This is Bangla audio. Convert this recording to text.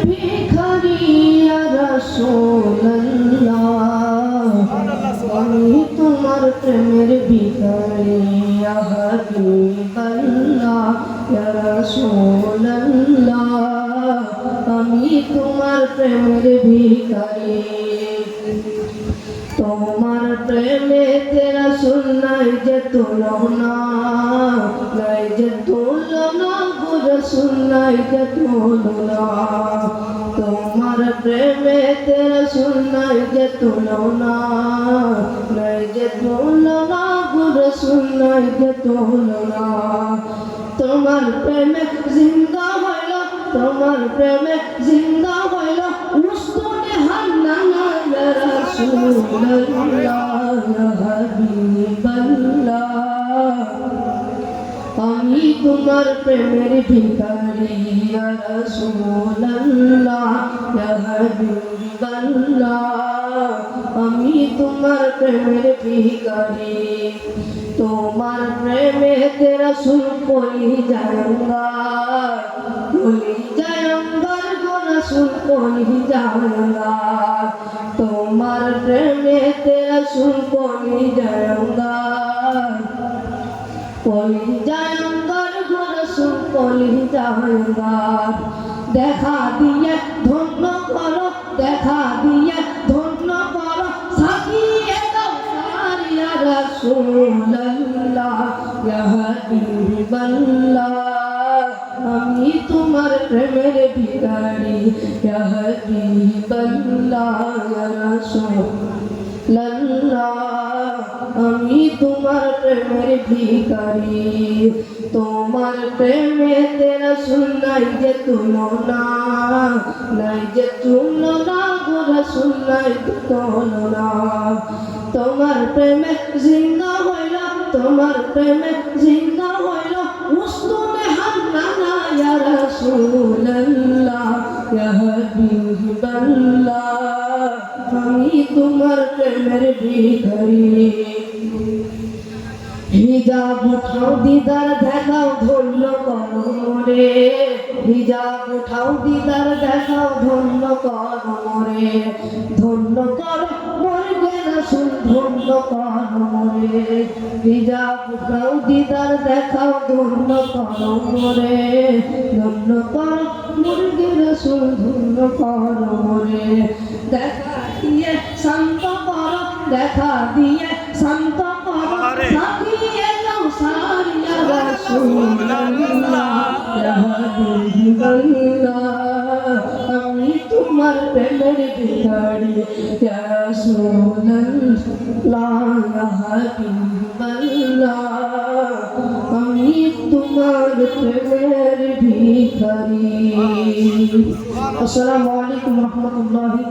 ভিখারি আমি তোমার প্রেমের ভিখারি আমি তোমার প্রেমের ভিখারি তোমার প্রেমে তেরা সুনাই যে তুলনা নাই যে তুলনা। গুর সুনাই যে তুলনা তোমার প্রেমে তেরা সুনাই যে তুলনা নাই যে তুলনা গুর সুনাই যে তুলনা তোমার প্রেমে জিন্দা হইল তোমার প্রেমে জিন্দা হইল মুস্তুনে হান্নানা ইয়া রাসূলুল্লাহ ইয়া হাবিবাল্লাহ আমি তোমার প্রেমের ভিখারি ইয়া রাসূলুল্লাহ ইয়া হাবিবাল্লাহ আমি তোমার প্রেমের ভিখারি তোমার প্রেমে তেরা সুর পলি যায়ঙ্গা পলি যায়ঙ্গার গোনা সুর পলি যায়ঙ্গা তোমার প্রেমে তেরা সুর পলি যায়ঙ্গা গোনা সুর পলি দেখা দিয়ে ধন্য করো, দেখা দিয়ে ধন্য করো সাকিয়ে দাও আমি তোমার প্রেমের ভিখারি, ইয়া হাবিবাল্লাহ, ইয়া তোমার প্রেমের ভিখারি। তোমার প্রেমে তেরা সুনাই যে তুলনা, নাই যে তুলনা, গোরা সুনাই তুলনা। তোমার প্রেমে জিন্দা হইল, তোমার প্রেমে জিন্দা হইল মুস্তুনে হান্নানা ইয়া রাসূলুল্লাহ, ইয়া হাবিবাল্লাহ আমি তোমার প্রেমের ভিখারি। হিজাব উঠাও দিদার, দেখাও ধন্য করো মোরে হিজাব উঠাও দিদার, দেখাও ধন্য করো মোরে ধন্য করো, মোরে রাসুল ধন্য করো মোরে হিজাব উঠাও দিদার, দেখাও ধন্য করো মোরে ধন্য করো মুরগে রাসুল ধন্য করো মোরে দেখা দিয়ে শান্ত করো দেখা দিয়ে শান্ত করো। সাথিয়ে দাও সারিয়া। রাসূলুল্লাহ আমি তোমার প্রেমের ভিখারি রাসূলুল্লাহ হাবিবাল্লাহ আসসালামু আলাইকুম রহমতুল্লাহি